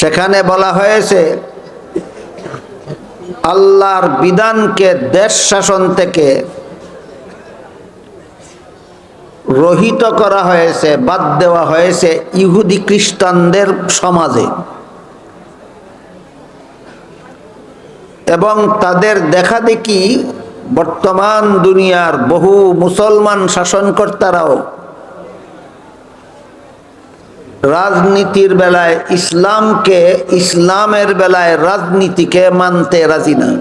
সেখানে বলা হয়েছে, আল্লাহর বিধানকে দেশ শাসন থেকে রহিত করা হয়েছে, বাদ দেওয়া হয়েছে ইহুদি খ্রিস্টানদের সমাজে। এবং তাদের দেখা দেখি বর্তমান দুনিয়ার বহু মুসলমান শাসনকর্তারাও রাজনীতির বেলায়, ইসলামকে, ইসলামের বেলায় রাজনীতিকে মানতে রাজি না।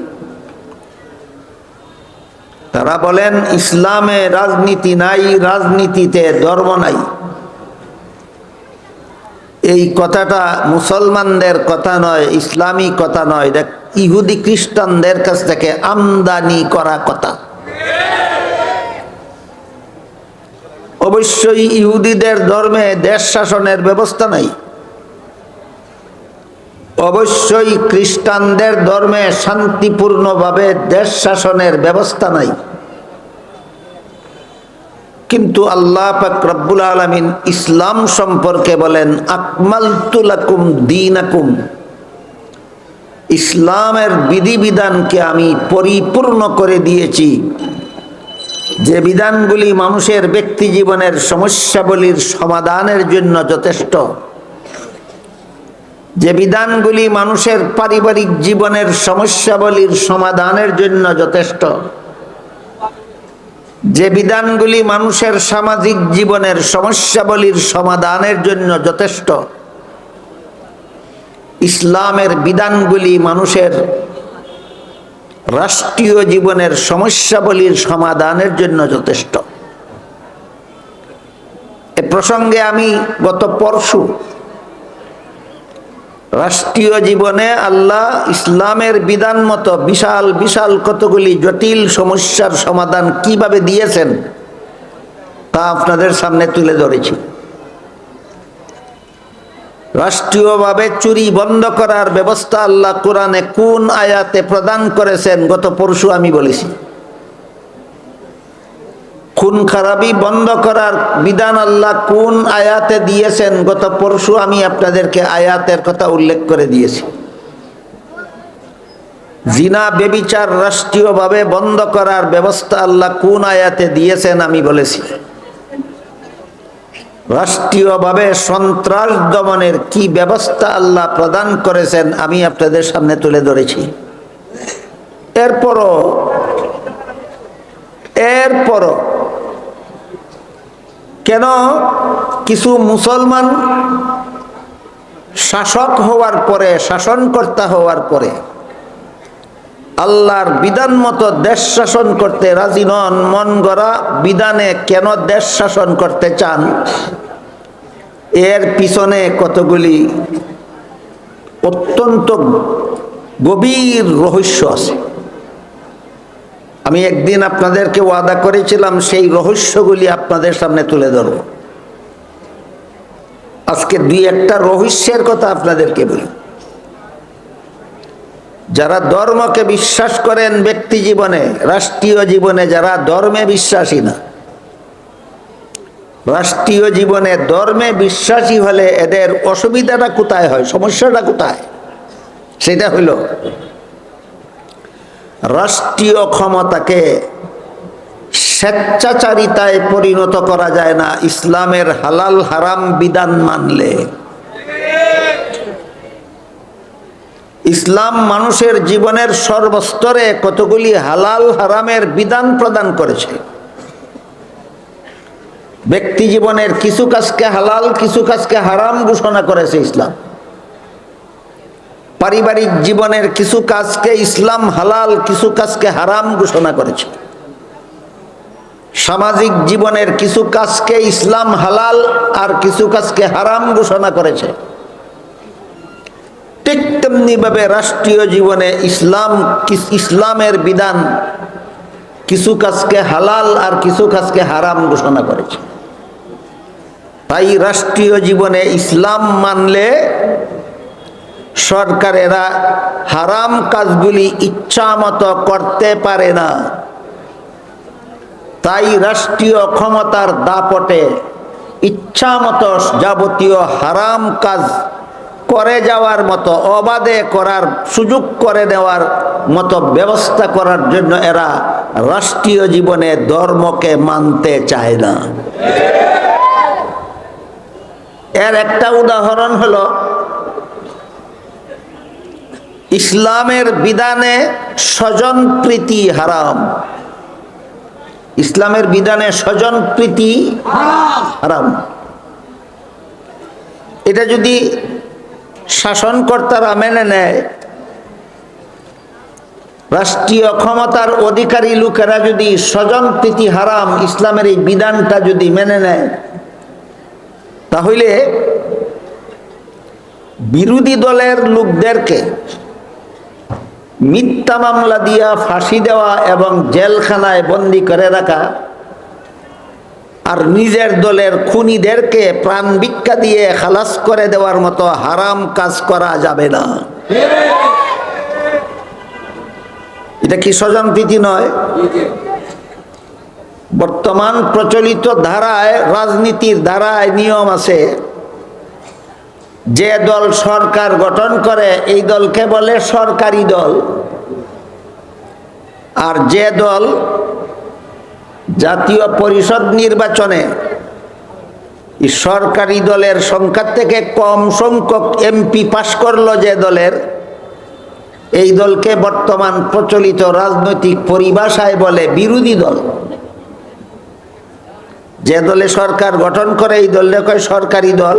তারা বলেন, ইসলামে রাজনীতি নাই, রাজনীতিতে ধর্ম নাই। এই কথাটা মুসলমানদের কথা নয়, ইসলামী কথা নয়। দেখ, ইহুদি খ্রিস্টানদের কাছ থেকে আমদানি করা কথা। অবশ্যই ইহুদিদের ধর্মে দেশ শাসনের ব্যবস্থা নাই। অবশ্যই খ্রিস্টানদের ধর্মে শান্তিপূর্ণভাবে দেশ শাসনের ব্যবস্থা নাই। কিন্তু আল্লাহ রব্বুল আলমিন ইসলাম সম্পর্কে বলেন আকমাল তুলাকুম দিন আকুম ইসলামের বিধিবিধানকে আমি পরিপূর্ণ করে দিয়েছি। যে বিধানগুলি মানুষের ব্যক্তি জীবনের সমস্যাবলীর সমাধানের জন্য যথেষ্ট, যে বিধানগুলি মানুষের পারিবারিক জীবনের সমস্যাবলীর সমাধানের জন্য যথেষ্ট, যে বিধানগুলি মানুষের সামাজিক জীবনের সমস্যাবলীর সমাধানের জন্য যথেষ্ট, ইসলামের বিধানগুলি মানুষের রাষ্ট্রীয় জীবনের সমস্যাবলীর সমাধানের জন্য যথেষ্ট। এ প্রসঙ্গে আমি গত পরশু রাষ্ট্রীয় জীবনে আল্লাহ ইসলামের বিধান মতো বিশাল বিশাল কতগুলি জটিল সমস্যার সমাধান কীভাবে দিয়েছেন তা আপনাদের সামনে তুলে ধরেছি। রাষ্ট্রীয়ভাবে চুরি বন্ধ করার ব্যবস্থা আল্লাহ কোরআনে কোন আয়াতে প্রদান করেছেন, গত পরশু আমি বলেছি। খুন খারাপি বন্ধ করার বিধান আল্লাহ কোন আয়াতে দিয়েছেন, গত পরশু আমি আপনাদেরকে আয়াতের কথা উল্লেখ করে দিয়েছি। জিনা বেবিচার রাষ্ট্রীয়ভাবে বন্ধ করার ব্যবস্থা আল্লাহ কোন আয়াতে দিয়েছেন আমি বলেছি। রাষ্ট্রীয়ভাবে সন্ত্রাস দমনের কি ব্যবস্থা আল্লাহ প্রদান করেছেন আমি আপনাদের সামনে তুলে ধরেছি। এরপরও এরপরও কেন কিছু মুসলমান শাসক হওয়ার পরে, শাসনকর্তা হওয়ার পরে আল্লাহর বিধান মতো দেশ শাসন করতে রাজি নন, মন গড়া বিধানে কেন দেশ শাসন করতে চান? এর পিছনে কতগুলি অত্যন্ত গভীর রহস্য আছে। আমি একদিন আপনাদেরকে ওয়াদা করেছিলাম, সেই রহস্যগুলি আপনাদের সামনে তুলে ধরব। আজকে দুই একটা রহস্যের কথা আপনাদেরকে বলি। যারা ধর্মকে বিশ্বাস করেন ব্যক্তি জীবনে, রাষ্ট্রীয় জীবনে যারা ধর্মে বিশ্বাসী না। রাষ্ট্রীয় জীবনে ধর্মে বিশ্বাসী হলে এদের অসুবিধাটা কোথায় হয়, সমস্যাটা কোথায়? সেটা হইল রাষ্ট্রীয় ক্ষমতাকে স্বেচ্ছাচারিতায় পরিণত করা যায় না, ইসলামের হালাল হারাম বিধান মানলে। ইসলাম মানুষের জীবনের সর্বস্তরে কতগুলি হালাল হারামের বিধান প্রদান করেছে? ব্যক্তি জীবনের কিছু কাজকে হালাল, কিছু কাজকে হারাম ঘোষণা করেছে ইসলাম। পারিবারিক জীবনের কিছু কাজকে ইসলাম হালাল, কিছু কাজকে হারাম ঘোষণা করেছে। সামাজিক জীবনের কিছু কাজকে ইসলাম হালাল আর কিছু কাজকে হারাম ঘোষণা করেছে। ঠিক তেমনি ভাবে রাষ্ট্রীয় জীবনে ইসলাম ইসলামের বিধান কিছু কাজকে হালাল আর কিছু কাজকে হারাম ঘোষণা করেছে। তাই রাষ্ট্রীয় জীবনে ইসলাম মানলে সরকারেরা হারাম কাজগুলি ইচ্ছা মতো করতে পারে না। তাই রাষ্ট্রীয় ক্ষমতার দাপটে ইচ্ছা মতো যাবতীয় হারাম কাজ করে যাওয়ার মতো, অবাধে করার, সুযোগ করে দেওয়ার মতো ব্যবস্থা করার জন্য এরা রাষ্ট্রীয় জীবনে ধর্মকে মানতে চায় না। এর একটা উদাহরণ হলো, ইসলামের বিধানে স্বজন প্রীতি হারাম। ইসলামের বিধানে স্বজন প্রীতি হারাম। এটা যদি শাসনকর্তারা মেনে নেয়। রাষ্ট্রীয় ক্ষমতার অধিকারী লোকেরা যদি স্বজন প্রীতি হারাম ইসলামের এই বিধানটা যদি মেনে নেয়, তাহলে বিরোধী দলের লোকদেরকে মিথ্যা মামলা দিয়া ফাঁসি দেওয়া এবং জেলখানায় বন্দি করে রাখা আর নিজের দলের খুনিদেরকে প্রাণ ভিক্ষা দিয়ে খালাস করে দেওয়ার মতো হারাম কাজ করা যাবে না। এটা কি স্বজন প্রীতি নয়? বর্তমান প্রচলিত ধারায়, রাজনীতির ধারায় নিয়ম আছে, যে দল সরকার গঠন করে, এই দলকে বলে সরকারি দল। আর যে দল জাতীয় পরিষদ নির্বাচনে সরকারি দলের সংখ্যা থেকে কম সংখ্যক এমপি পাশ করল যে দলের এই দলকে বর্তমান প্রচলিত রাজনৈতিক পরিভাষায় বলে বিরোধী দল। যে দলে সরকার গঠন করে এই দলটা কয় সরকারি দল।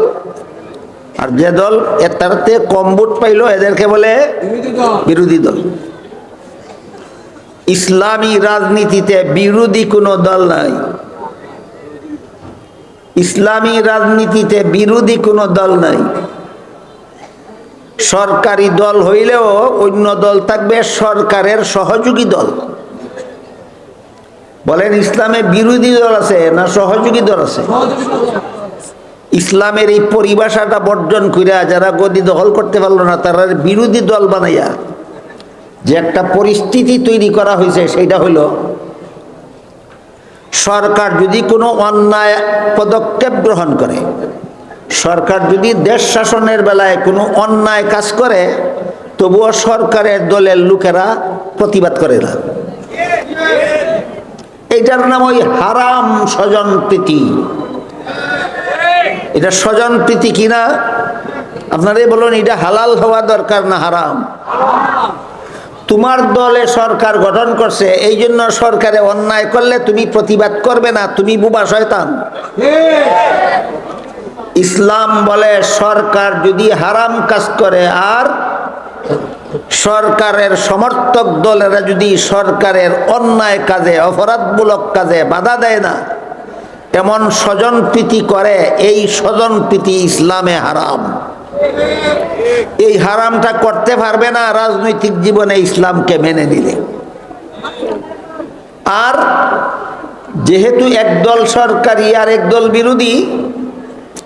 আর যে দল এটাতে কম ভোট পাইল এদেরকে বলে বিরোধী দল। ইসলামী রাজনীতিতে বিরোধী কোনো দল নাই। ইসলামী রাজনীতিতে বিরোধী কোনো দল নাই। সরকারি দল হইলেও অন্য দল থাকবে, সরকারের সহযোগী দল। বলেন, ইসলামে বিরোধী দল আছে না সহযোগী দল আছে? ইসলামের এই পরিভাষাটা বর্জন করিয়া যারা গদি দখল করতে পারল না, তারা বিরোধী দল বানাইয়া যে একটা পরিস্থিতি তৈরি করা হয়েছে সেইটা হলো সরকার যদি কোনো অন্যায় পদক্ষেপ গ্রহণ করে, সরকার যদি দেশ শাসনের বেলায় কোনো অন্যায় কাজ করে, তবুও সরকারের দলের লোকেরা প্রতিবাদ করে না। এইটার নাম ওই হারাম স্বজন প্রীতি। এটা স্বজন প্রীতি কিনা? আপনারাই বলুন, এটা হালাল হওয়া দরকার না হারাম? তোমার দলে সরকার গঠন করছে, এই জন্য সরকারে অন্যায় করলে তুমি প্রতিবাদ করবে না, তুমি বুবা শয়তান। ইসলাম বলে সরকার যদি হারাম কাজ করে, আর সরকারের সমর্থক দলেরা যদি সরকারের অন্যায় কাজে, অপরাধমূলক কাজে বাধা দেয় না, এমন স্বজন প্রীতি করে, এই স্বজন প্রীতি ইসলামে হারাম। এই হারামটা করতে পারবে না, রাজনৈতিক জীবনে ইসলামকে মেনে নিলে। আর যেহেতু একদল সরকারি আর একদল বিরোধী,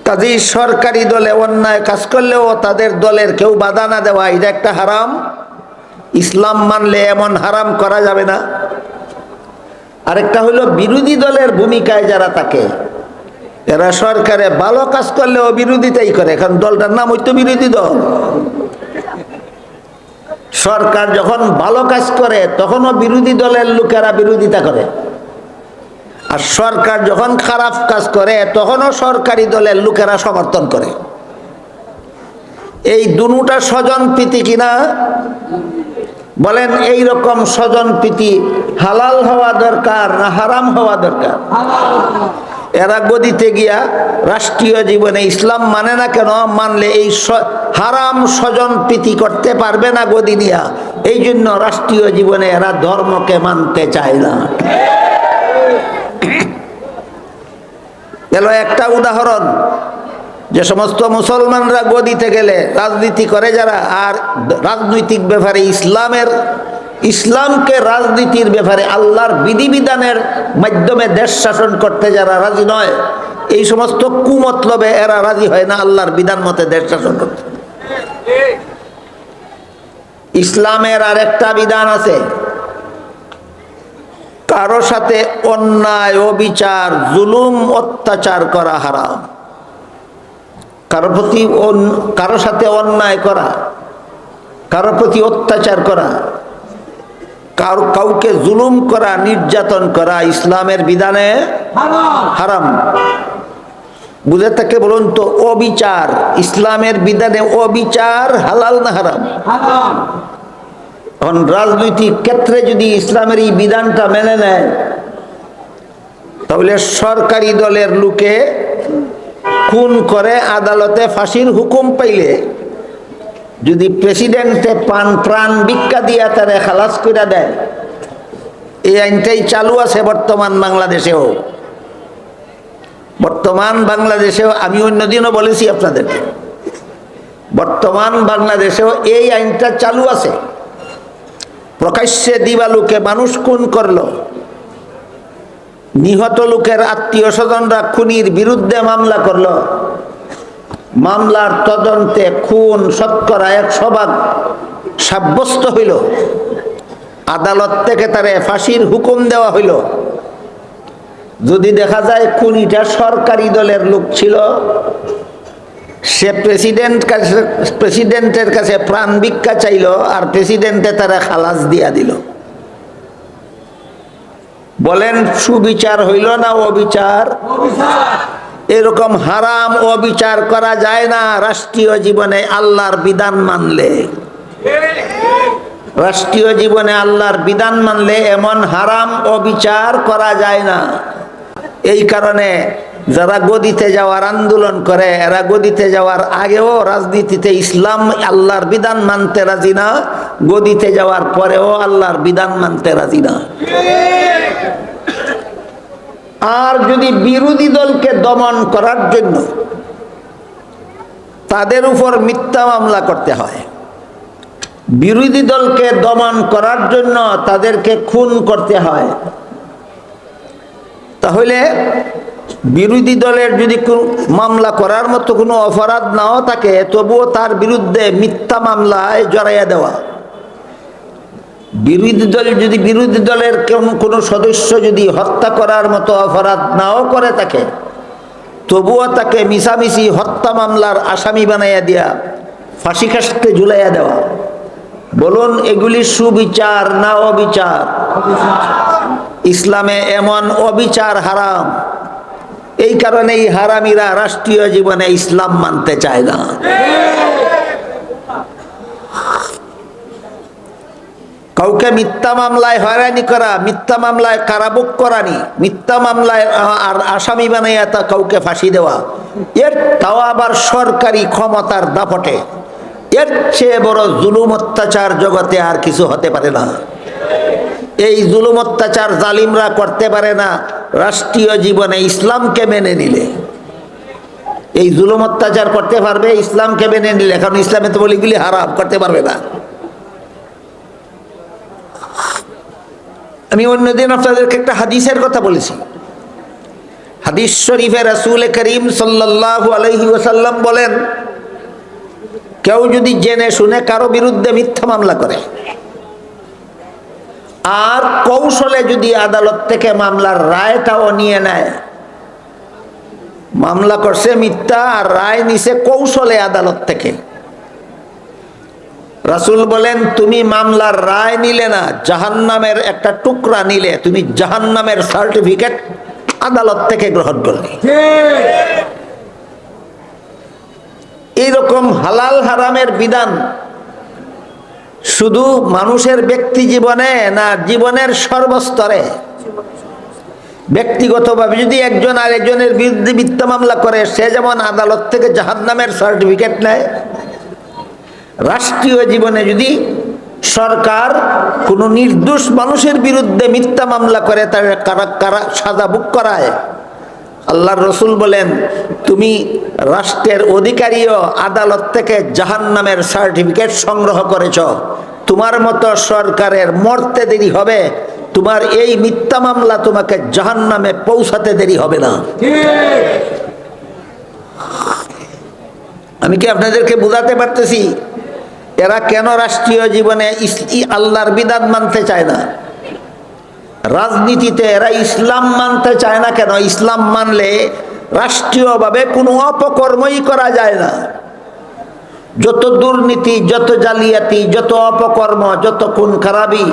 কাজেই সরকারি দলে অন্যায় কাজ করলেও তাদের দলের কেউ বাধা না দেওয়া, এটা একটা হারাম। ইসলাম মানলে এমন হারাম করা যাবে না। আরেকটা হলো বিরোধী দলের ভূমিকায় যারা থাকে এরা সরকারে ভালো কাজ করলেও বিরোধিতাই করে। কারণ দলটার নাম হইতো বিরোধী দল। সরকার যখন ভালো কাজ করে, তখনও বিরোধী দলের লোকেরা বিরোধিতা করে। আর সরকার যখন খারাপ কাজ করে, তখনও সরকারি দলের লোকেরা সমর্থন করে। এই দুটা স্বজন প্রীতি কিনা? বলেন, এই রকম স্বজন প্রীতি হালাল হওয়া দরকার না হারাম হওয়া দরকার? এরা গদিতে গিয়া রাষ্ট্রীয় জীবনে ইসলাম মানে না কেন? মানলে এই হারাম স্বজন প্রীতি করতে পারবে না গদি নিয়া এই জন্য রাষ্ট্রীয় জীবনে এরা ধর্মকে মানতে চায় না। গেল একটা উদাহরণ। যে সমস্ত মুসলমানরা গদিতে গেলে রাজনীতি করে যারা, আর রাজনৈতিক ব্যাপারে ইসলামের ইসলামকে রাজনীতির ব্যাপারে আল্লাহর বিধিবিধানের মাধ্যমে দেশ শাসন করতে যারা রাজি নয়, এই সমস্ত কুমতলবে এরা রাজি হয় না আল্লাহর বিধান মতে দেশ শাসন করতে। ইসলামের আর একটা বিধান আছে, কারও সাথে অন্যায়, অবিচার, জুলুম, অত্যাচার করা হারাম। কারও প্রতি কারও সাথে অন্যায় করা, কারও প্রতি অত্যাচার কার কাউকে জুলুম করা নির্যাতন করা ইসলামের বিধানে হারাম। বুঝে থাকে বলুন তো অবিচার ইসলামের বিধানে অবিচার হালাল না হারাম। এখন রাজনৈতিক ক্ষেত্রে যদি ইসলামের এই বিধানটা মেনে নেয় তাহলে সরকারি দলের লোকে খুন করে আদালতে ফাঁসির হুকুম পাইলে যদি প্রেসিডেন্টে পান প্রাণ ভিক্ষা দিয়া তারে খালাস করে দেয়, এই আইনটাই চালু আছে বর্তমান বাংলাদেশেও। বর্তমান বাংলাদেশেও, আমি অন্যদিনও বলেছি আপনাদেরকে, বর্তমান বাংলাদেশেও এই আইনটা চালু আছে। প্রকাশ্যে দিবালুকে মানুষ খুন করল, নিহত লোকের আত্মীয় স্বজনরা খুনির বিরুদ্ধে মামলা করল মামলার তদন্তে খুন শতকরা একশো ভাগ সাব্যস্ত হইল। আদালত থেকে তারে ফাঁসির হুকুম দেওয়া হইল। যদি দেখা যায় খুনিটা সরকারি দলের লোক ছিল, সে প্রেসিডেন্ট কাছে প্রেসিডেন্টের কাছে প্রাণ ভিক্ষা চাইল আর প্রেসিডেন্টে তারা খালাস দিয়া দিল। বলেন, সুবিচার হইল না অবিচার? এরকম হারাম অবিচার করা যায় না। রাষ্ট্রীয় জীবনে আল্লাহর বিধান মানলে। রাষ্ট্রীয় জীবনে আল্লাহর বিধান মানলে এমন হারাম অবিচার করা যায় না। এই কারণে যারা গদিতে যাওয়ার আন্দোলন করে, এরা গদিতে যাওয়ার আগেও রাজনীতিতে ইসলাম আল্লাহর বিধান মানতে রাজি না, গদিতে যাওয়ার পরেও আল্লাহর বিধান মানতে রাজি না। আর যদি বিরোধী দলকে দমন করার জন্য তাদের উপর মিথ্যা মামলা করতে হয়, বিরোধী দলকে দমন করার জন্য তাদেরকে খুন করতে হয়, তাহলে বিরোধী দলের যদি মামলা করার মতো কোনো অপরাধ নাও থাকে, তবুও তার বিরুদ্ধে মিথ্যা মামলায় জড়াইয়া দেওয়া। বিরোধী দল যদি বিরোধী দলের কোন কোনো সদস্য যদি হত্যা করার মতো অপরাধ নাও করে থাকে তবুও তাকে মিশামিশি হত্যা মামলার আসামি বানাইয়া দিয়া, ফাঁসি কাস্তে ঝুলাইয়া দেওয়া। বলুন, এগুলি সুবিচার না অবিচার? ইসলামে এমন অবিচার হারাম। এই কারণেই হারামিরা রাষ্ট্রীয় জীবনে ইসলাম মানতে চায় না। কাউকে মিথ্যা মামলায় হয়রানি করা, মিথ্যা মামলায় কারাবুক করানি মিথ্যা মামলায় আর আসামি বানাইয়া তা কাউকে ফাঁসি দেওয়া, এর তাও আবার সরকারি ক্ষমতার দাপটে। এর চেয়ে বড় জুলুম অত্যাচার জগতে আর কিছু হতে পারে না। এই জুলুম অত্যাচার জালিমরা করতে পারে না, রাষ্ট্রীয় জীবনে ইসলামকে মেনে নিলে। এই জুলুম অত্যাচার করতে পারবে, ইসলামকে মেনে নিলে, কারণ ইসলামে তো বলিগুলি হারাম, করতে পারবে না। আমি অন্যদিন আপনাদেরকে একটা হাদিসের কথা বলেছি। হাদিস শরীফে রাসূল করিম সাল্লাল্লাহু আলাইহি ওয়াসাল্লাম বলেন, কেউ যদি জেনে শুনে কারও বিরুদ্ধে মিথ্যা মামলা করে, আর কৌশলে যদি আদালত থেকে মামলার রায়টাও নিয়ে নেয়, মামলা করছে মিথ্যা আর রায় নিছে কৌশলে আদালত থেকে রাসুল বলেন, তুমি মামলার রায় নিলে না, জাহান্নামের একটা টুকরা নিলে, তুমি জাহান্নামের সার্টিফিকেট আদালত থেকে গ্রহণ করলে। এইরকম হালাল হারামের বিধান শুধু মানুষের ব্যক্তি জীবনে না, জীবনের সর্বস্তরে। ব্যক্তিগতভাবে যদি একজন আরেকজনের বিরুদ্ধে মিথ্যা মামলা করে, সে যেমন আদালত থেকে জাহান্নামের সার্টিফিকেট নেয় রাষ্ট্রীয় জীবনে যদি সরকার কোনো নির্দোষ মানুষের বিরুদ্ধে মিথ্যা মামলা করে, তার কারা কারা সাজা বুক করায়? আল্লাহর রসুল বলেন, তুমি রাষ্ট্রের অধিকারীও আদালত থেকে জাহান্নামের সার্টিফিকেট সংগ্রহ করেছ। তোমার মতো সরকারের মরতে দেরি হবে। তোমার এই মিথ্যা মামলা তোমাকে জাহান্নামে পৌঁছাতে দেরি হবে না। আমি কি আপনাদেরকে বোঝাতে পারতেছি? এরা কেন রাষ্ট্রীয় জীবনে আল্লাহর বিধান মানতে চায় না? রাজনীতিতে এরা ইসলাম মানতে চায় না কেন? ইসলাম মানলে রাষ্ট্রীয়ভাবে কোনো অপকর্মই করা যায় না। যত দুর্নীতি, যত জালিয়াতি, যত অপকর্ম, যত খুন খারাপি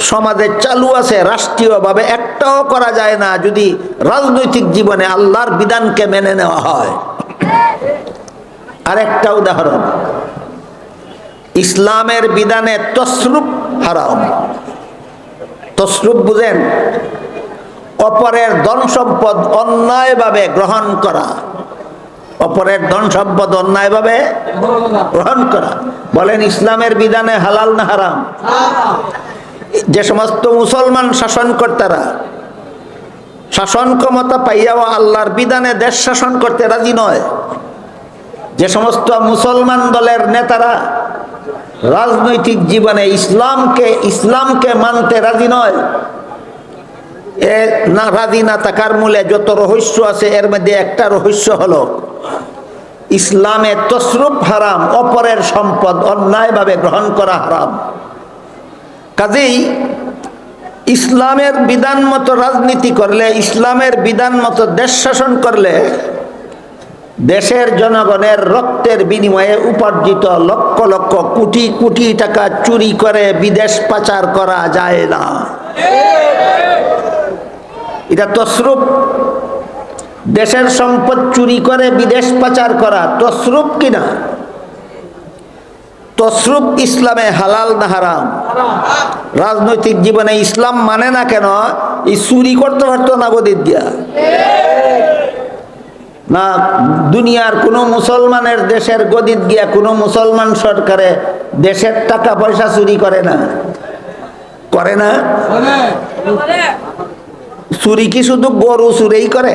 সমাজে চালু আছে, রাষ্ট্রীয়ভাবে একটাও করা যায় না যদি রাজনৈতিক জীবনে আল্লাহর বিধানকে মেনে নেওয়া হয়। আরেকটা উদাহরণ। ইসলামের বিধানে তসরুপ হারাম। তসরুপ বুঝেন? অপরের ধন সম্পদ অন্যায়ভাবে গ্রহণ করা। অপরের ধন সম্পদ অন্যায়ভাবে গ্রহণ করা। বলেন, ইসলামের বিধানে হালাল না হারাম? যে সমস্ত মুসলমান শাসনকর্তারা শাসন ক্ষমতা পাইয়াও আল্লাহর বিধানে দেশ শাসন করতে রাজি নয়, যে সমস্ত মুসলমান দলের নেতারা রাজনৈতিক জীবনে ইসলামকে ইসলামকে মানতে রাজি নয়। এ না রাজি না থাকার মূলে যত রহস্য আছে, এর মধ্যে একটা রহস্য হলো, ইসলামে তসরুপ হারাম, অপরের সম্পদ অন্যায়ভাবে গ্রহণ করা হারাম। কাজেই ইসলামের বিধান মতো রাজনীতি করলে, ইসলামের বিধান মতো দেশ শাসন করলে দেশের জনগণের রক্তের বিনিময়ে উপার্জিত লক্ষ লক্ষ কোটি কোটি টাকা চুরি করে বিদেশ পাচার করা যায় না। এটা তসরূপ। দেশের সম্পদ চুরি করে বিদেশ পাচার করা তসরূপ কিনা তসরূপ ইসলামে হালাল না হারাম? রাজনৈতিক জীবনে ইসলাম মানে না কেন? এই চুরি করতে পারতো না দিয়া। না, দুনিয়ার কোনো মুসলমানের দেশের গদিত গিয়া কোনো মুসলমান সরকারে দেশের টাকা পয়সা চুরি করে না? করে না? চুরি কি শুধু গরু চুরেই করে?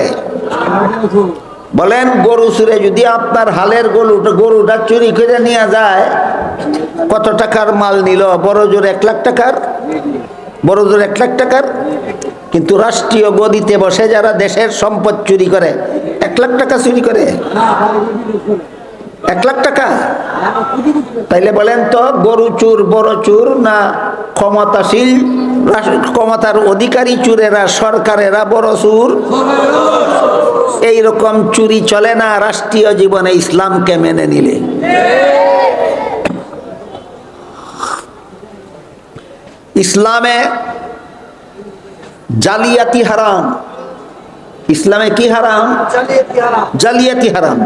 বলেন, গরু চুরে যদি আপনার হালের গরুটা গরুটা চুরি করে নিয়ে যায়, কত টাকার মাল নিল? বড় জোর এক লাখ টাকার? বড় জোর এক লাখ টাকার? কিন্তু রাষ্ট্রীয় গদিতে বসে যারা দেশের সম্পদ চুরি করে এক লাখ টাকা চুরি করে? এক লাখ টাকা? তাইলে বলেন তো, গরু চুর, বড় চুর না ক্ষমতাশীল ক্ষমতার অধিকারী চুরেরা, সরকারেরা বড় চুর? এইরকম চুরি চলে না রাষ্ট্রীয় জীবনে ইসলামকে মেনে নিলে। ইসলামে জালিয়াতি হারাম। ইসলামে কি হারাম? জালিয়াতি হারাম।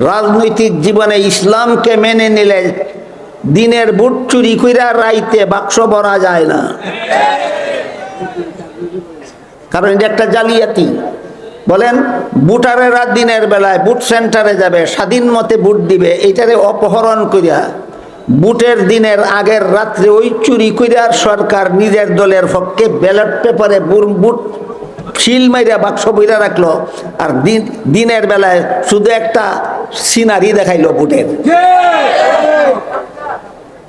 রাজনৈতিক জীবনে ইসলামকে মেনে নিলে দিনের বুট চুরি কইরা রাইতে বাক্স ভরা যায় না। কারণ এটা একটা জালিয়াতি। বলেন বুটারেরা দিনের বেলায় বুট সেন্টারে যাবে স্বাধীন মতে বুট দিবে এইটারে অপহরণ করিয়া বুটের দিনের আগের রাত্রে ওই চুরি কইরার সরকার নিজের দলের পক্ষে ব্যালট পেপারে বুট শিল মাইরা বাক্স বইরা রাখল, আর দিন দিনের বেলায় শুধু একটা সিনারি দেখাইলো বুটের।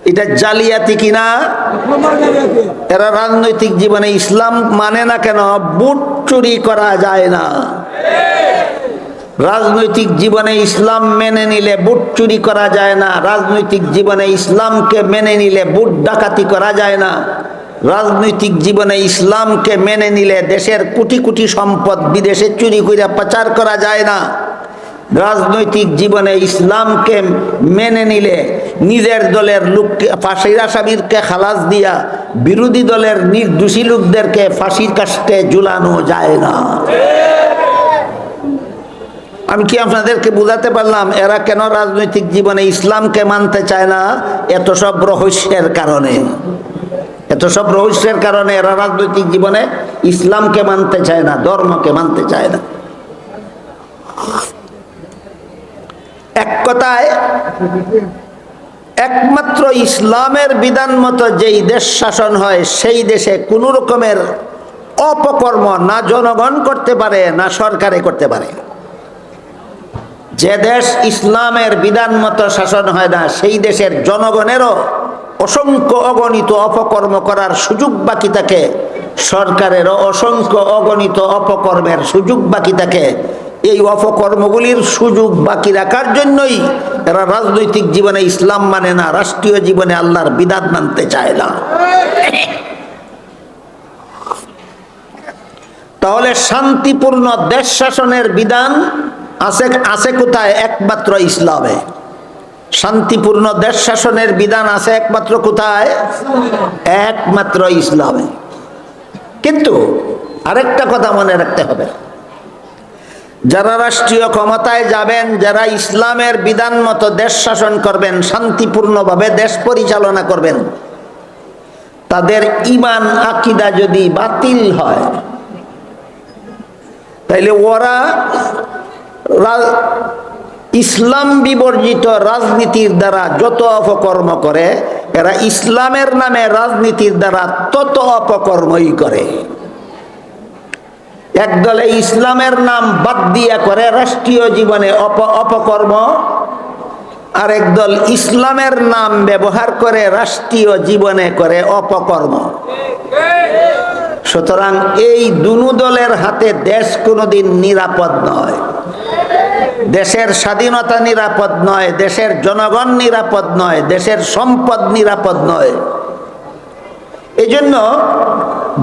এটা জালিয়াতি কিনা? এরা রাজনৈতিক জীবনে ইসলাম মানে না কেন? বুট চুরি করা যায় না। রাজনৈতিক জীবনে ইসলাম মেনে নিলে বুট চুরি করা যায় না। রাজনৈতিক জীবনে ইসলামকে মেনে নিলে বুট ডাকাতি করা যায় না। রাজনৈতিক জীবনে ইসলামকে মেনে নিলে দেশের কোটি কোটি সম্পদ বিদেশে চুরি করে পাচার করা যায় না। রাজনৈতিক জীবনে ইসলামকে মেনে নিলে নিজের দলের লোককে, ফাঁসির আসামিরকে খালাস দিয়া বিরোধী দলের নির্দোষী লোকদেরকে ফাঁসির কাস্টে ঝুলানো যায় না। আমি কি আপনাদেরকে বুঝাতে পারলাম, এরা কেন রাজনৈতিক জীবনে ইসলামকে মানতে চায় না? এত সব রহস্যের কারণে। এত সব রহস্যের কারণে এরা রাজনৈতিক জীবনে ইসলামকে মানতে চায় না, ধর্মকে মানতে চায় না। এক কথায়, একমাত্র ইসলামের বিধান মতো যেই দেশ শাসন হয়, সেই দেশে কোনো রকমের অপকর্ম না জনগণ করতে পারে, না সরকারে করতে পারে। যে দেশ ইসলামের বিধান মতো শাসন হয় না, সেই দেশের জনগণেরও অসংখ্য অগণিত অপকর্ম করার সুযোগ বাকি থাকে। সরকারের অসংখ্য অগণিত অপকর্মের সুযোগ বাকি থাকে। এই অপকর্মগুলির সুযোগ বাকি রাখার জন্যই এরা রাজনৈতিক জীবনে ইসলাম মানে না, রাষ্ট্রীয় জীবনে আল্লাহর বিধান মানতে চায় না। তাহলে শান্তিপূর্ণ দেশ শাসনের বিধান আছে আছে কোথায়? একমাত্র ইসলামে। শান্তিপূর্ণ দেশ শাসনের বিধান আছে একমাত্র কোথায়? একমাত্র ইসলামে। কিন্তু আরেকটা কথা মনে রাখতে হবে। যারা রাষ্ট্রীয় ক্ষমতায় যাবেন, যারা ইসলামের বিধান মতো দেশ শাসন করবেন, শান্তিপূর্ণভাবে দেশ পরিচালনা করবেন, তাদের ইমান, আকিদা যদি বাতিল হয়, তাইলে ওরা ইসলাম বিবর্জিত রাজনীতির দ্বারা যত অপকর্ম করে, এরা ইসলামের নামে রাজনীতির দ্বারা তত অপকর্মই করে। একদলে ইসলামের নাম বাদ দিয়া করে রাষ্ট্রীয় জীবনে অপ, অপকর্ম আর একদল ইসলামের নাম ব্যবহার করে রাষ্ট্রীয় জীবনে করে অপকর্ম। সুতরাং এই দুনু দলের হাতে দেশ কোনোদিন নিরাপদ নয়। দেশের স্বাধীনতা নিরাপদ নয়, দেশের জনগণ নিরাপদ নয়, দেশের সম্পদ নিরাপদ নয়। এই জন্য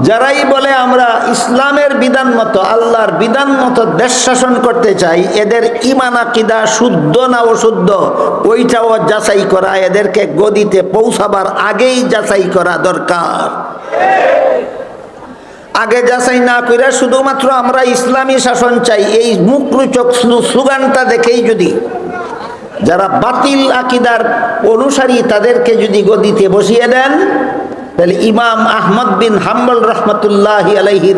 যারাই বলে আমরা ইসলামের বিধান মতো, আল্লাহর বিধান মতো দেশ শাসন করতে চাই, এদের ইমান আকিদা শুদ্ধ না অশুদ্ধ, ওইটাও যাচাই করা, এদেরকে গদিতে পৌঁছাবার আগেই যাচাই করা দরকার। আগে যাচাই না করে শুধুমাত্র আমরা ইসলামী শাসন চাই, এই মুখরুচক স্লোগানটা দেখেই যদি যারা বাতিল আকিদার অনুসারী তাদেরকে যদি গদিতে বসিয়ে দেন, তাহলে ইমাম আহমদ বিন হাম্বল রহমতুল্লাহ আলহির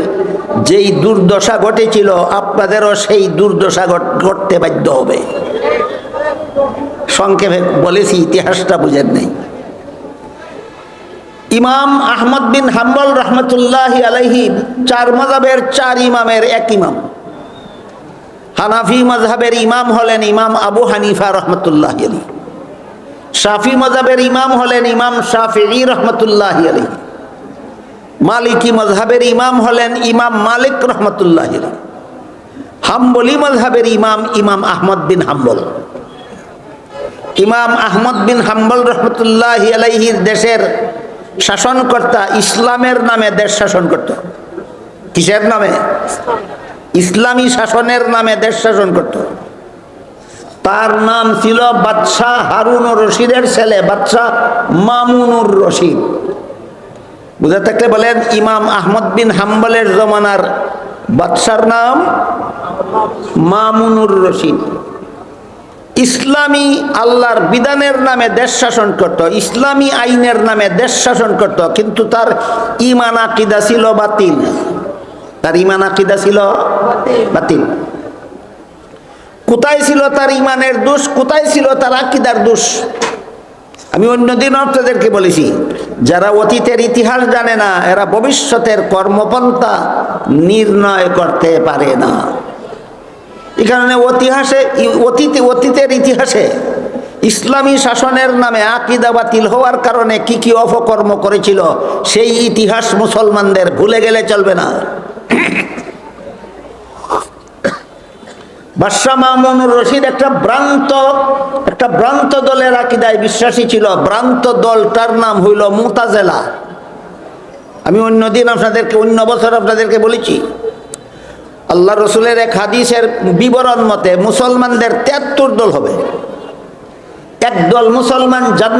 যেই দুর্দশা ঘটেছিল, আপনাদেরও সেই দুর্দশা ঘট- ঘটতে বাধ্য হবে। সংক্ষেপে বলেছি, ইতিহাসটা বুঝেন নেই। ইমাম আহমদ বিন হাম্বল রহমতুল্লাহ আলহি চার মজাবের চার ইমামের এক ইমাম। হানাফি মজহাবের ইমাম হলেন ইমাম আবু হানিফা রহমতুল্লাহ আলী শাফি মজাবের ইমাম হলেন ইমাম শাফি রহমতুল্লাহ আলী মালিকি মজহাবের ইমাম হলেন ইমাম মালিক রহমতুল্লাহ আলী হাম্বলি মজহাবের ইমাম ইমাম আহমদ বিন হাম্বল। ইমাম আহমদ বিন হাম্বল রহমতুল্লাহ আলাইহির দেশের শাসনকর্তা ইসলামের নামে দেশ শাসন করত। কিসের নামে? ইসলামী শাসনের নামে দেশ শাসন করত। তার নাম ছিল বাদশাহ হারুনুর রশিদের ছেলে, বাদশাহ মামুনুর রশিদ। বুঝে থাকলে বলেন, ইমাম আহমদ বিন হাম্বলের জমানার বাদশার নাম মামুনুর রশিদ। ইসলামী আল্লাহর বিধানের নামে দেশ শাসন করত, ইসলামী আইনের নামে দেশ শাসন করত, কিন্তু তার ইমান আকিদা ছিল বাতিল। তার ইমান আকিদা ছিল বাতিল। কোথায় ছিল তার ইমানের দোষ? কোথায় ছিল তার আকিদার দোষ? আমি অন্যদিন আপনাদেরকে বলেছি, যারা অতীতের ইতিহাস জানে না, এরা ভবিষ্যতের কর্মপন্থা নির্ণয় করতে পারে না। এই কারণে ইতিহাসে অতীতে, অতীতের ইতিহাসে ইসলামী শাসনের নামে আকিদা বাতিল হওয়ার কারণে কি কি অপকর্ম করেছিল, সেই ইতিহাস মুসলমানদের ভুলে গেলে চলবে না। বাদশাহ মামুনুর রশিদ একটা ভ্রান্ত একটা ভ্রান্ত দলের আকিদায় বিশ্বাসী ছিল। ভ্রান্ত দলটার নাম হইল মুতাজেলা। আমি অন্যদিন আপনাদেরকে, অন্য বছর আপনাদেরকে বলেছি আল্লাহ রসুলের এক হাদিসের বিবরণ মতে মুসলমানদের তেয়াত্তর দল হবে। একদল মুসলমান জান্ন